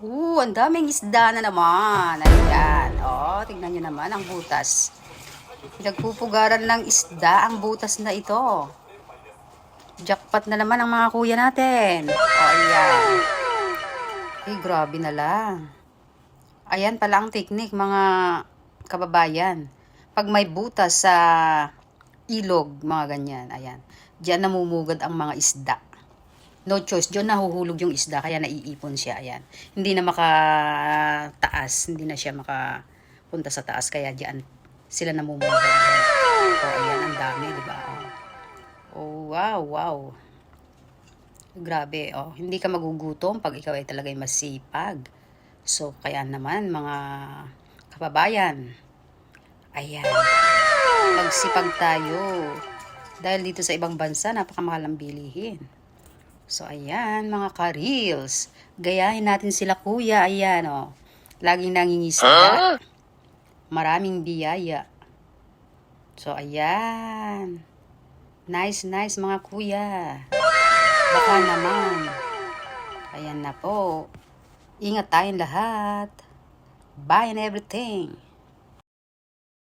Oo, ang daming isda na naman. Ayan. O, tignan nyo naman ang butas. Pinagpupugaran ng isda ang butas na ito. Jackpot na naman ang mga kuya natin. O, ayan. Ay, grabe na lang. Ayan pala ang technique, mga kababayan. Pag may butas sa ilog, mga ganyan, ayan. Diyan namumugad ang mga isda. No choice, diyan nahuhulog yung isda, kaya naiipon siya, ayan. Hindi na makataas, hindi na siya makapunta sa taas, kaya diyan sila namumugad. O, ayan, ang dami, di ba? Oh, wow, wow. Grabe, oh. Hindi ka magugutom pag ikaw ay talagay masipag. So, kaya naman, mga kababayan, ayan, magsipag tayo. Dahil dito sa ibang bansa, napakamahal ang bilihin. So, ayan, mga ka-reels. Gayahin natin sila, kuya. Ayan, oh. Laging nangingisda. Maraming biyaya. So, ayan. Nice, nice, mga kuya. Baka naman. Ayan na po. Ingat tayong lahat. Bye and everything.